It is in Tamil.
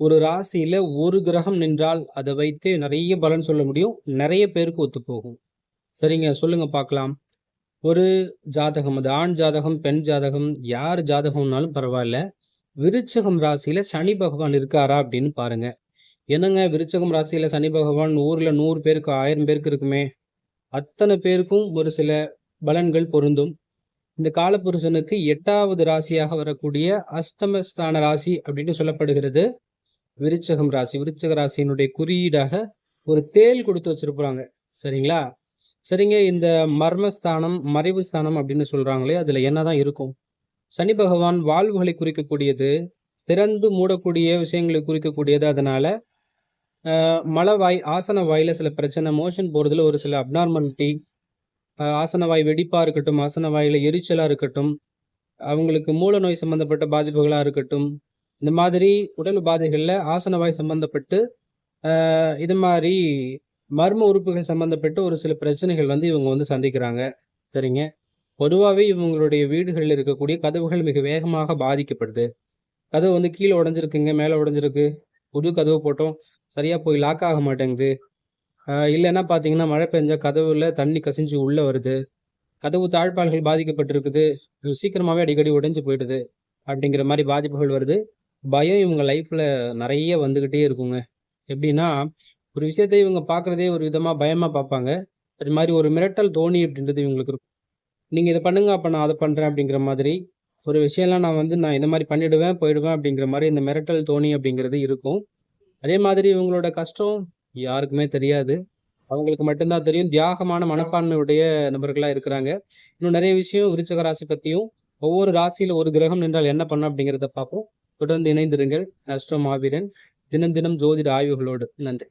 ஒரு ராசியில ஒரு கிரகம் நின்றால் அதை வைத்து நிறைய பலன் சொல்ல முடியும். நிறைய பேருக்கு ஒத்துப்போகும். சரிங்க. சொல்லுங்க பார்க்கலாம். ஒரு ஜாதகம் அது ஆண் ஜாதகம், பெண் ஜாதகம் யார் ஜாதகம்னாலும் பரவாயில்ல விருச்சகம் ராசியில சனி பகவான் இருக்காரா அப்படின்னு பாருங்க. என்னங்க விருச்சகம் ராசியில சனி பகவான் ஊர்ல நூறு பேருக்கு ஆயிரம் பேருக்கு இருக்குமே. அத்தனை பேருக்கும் ஒரு சில பலன்கள் பொருந்தும். இந்த காலபுருஷனுக்கு எட்டாவது ராசியாக வரக்கூடிய அஷ்டமஸ்தான ராசி அப்படின்னு சொல்லப்படுகிறது. விருச்சகம் ராசி. விருச்சக ராசியினுடைய குறியீடாக ஒரு தேள் கொடுத்து வச்சிருப்பாங்க. சரிங்களா? சரிங்க. இந்த மர்மஸ்தானம், மறைவு ஸ்தானம் அப்படின்னு சொல்றாங்களே, அதுல என்னதான் இருக்கும்? சனி பகவான் வாழ்வுகளை குறிக்கக்கூடியது. திறந்து மூடக்கூடிய விஷயங்களை குறிக்கக்கூடியது. அதனால அ மலவாய், ஆசன வாயில சில பிரச்சனை, மோஷன் போறதுல ஒரு சில அப்நார்மாலிட்டி, அ ஆசன வாய் வெடிப்பா இருக்கட்டும், ஆசன வாயில எரிச்சலா இருக்கட்டும், அவங்களுக்கு மூல நோய் சம்பந்தப்பட்ட பாதிப்புகளா இருக்கட்டும், இந்த மாதிரி உடல் உபாதைகளில் ஆசன வாய் சம்பந்தப்பட்டு, இது மாதிரி மர்ம உறுப்புகள் சம்மந்தப்பட்டு ஒரு சில பிரச்சனைகள் வந்து இவங்க வந்து சந்திக்கிறாங்க. சரிங்க. பொதுவாகவே இவங்களுடைய வீடுகளில் இருக்கக்கூடிய கதவுகள் மிக வேகமாக பாதிக்கப்படுது. கதவு வந்து கீழே உடஞ்சிருக்குங்க மேலே உடைஞ்சிருக்கு. புது கதவு போட்டோம். சரியாக போய் லாக் ஆக மாட்டேங்குது. இல்லைன்னா பார்த்தீங்கன்னா, மழை பெஞ்சால் கதவுல தண்ணி கசிஞ்சு உள்ளே வருது. கதவு தாழ்ப்பாள்கள் பாதிக்கப்பட்டிருக்குது. சீக்கிரமாகவே அடிக்கடி உடைஞ்சு போயிடுது. அப்படிங்கிற மாதிரி பாதிப்புகள் வருது. பயம் இவங்க லைஃப்ல நிறைய வந்துகிட்டே இருக்குங்க. எப்படின்னா, ஒரு விஷயத்த இவங்க பார்க்குறதே ஒரு விதமாக பயமாக பார்ப்பாங்க. அது மாதிரி ஒரு மிரட்டல் தோணி அப்படின்றது இவங்களுக்கு இருக்கும். நீங்கள் இதை பண்ணுங்க, அப்போ நான் அதை பண்ணுறேன் அப்படிங்கிற மாதிரி. ஒரு விஷயம்லாம் நான் வந்து நான் இந்த மாதிரி பண்ணிடுவேன், போயிடுவேன் அப்படிங்கிற மாதிரி இந்த மிரட்டல் தோணி அப்படிங்கிறது இருக்கும். அதே மாதிரி இவங்களோட கஷ்டம் யாருக்குமே தெரியாது. அவங்களுக்கு மட்டும்தான் தெரியும். தியாகமான மனப்பான்மையுடைய நபர்களாக இருக்கிறாங்க. இன்னும் நிறைய விஷயம் விருச்சக ராசி பற்றியும் ஒவ்வொரு ராசியில் ஒரு கிரகம் நின்றால் என்ன பண்ணும் அப்படிங்கிறத பார்ப்போம். தொடர்ந்து இணைந்திருங்கள். அஸ்ட்ரோ மாவீரன். தினம் தினம் ஜோதிட ஆய்வுகளோடு. நன்றி.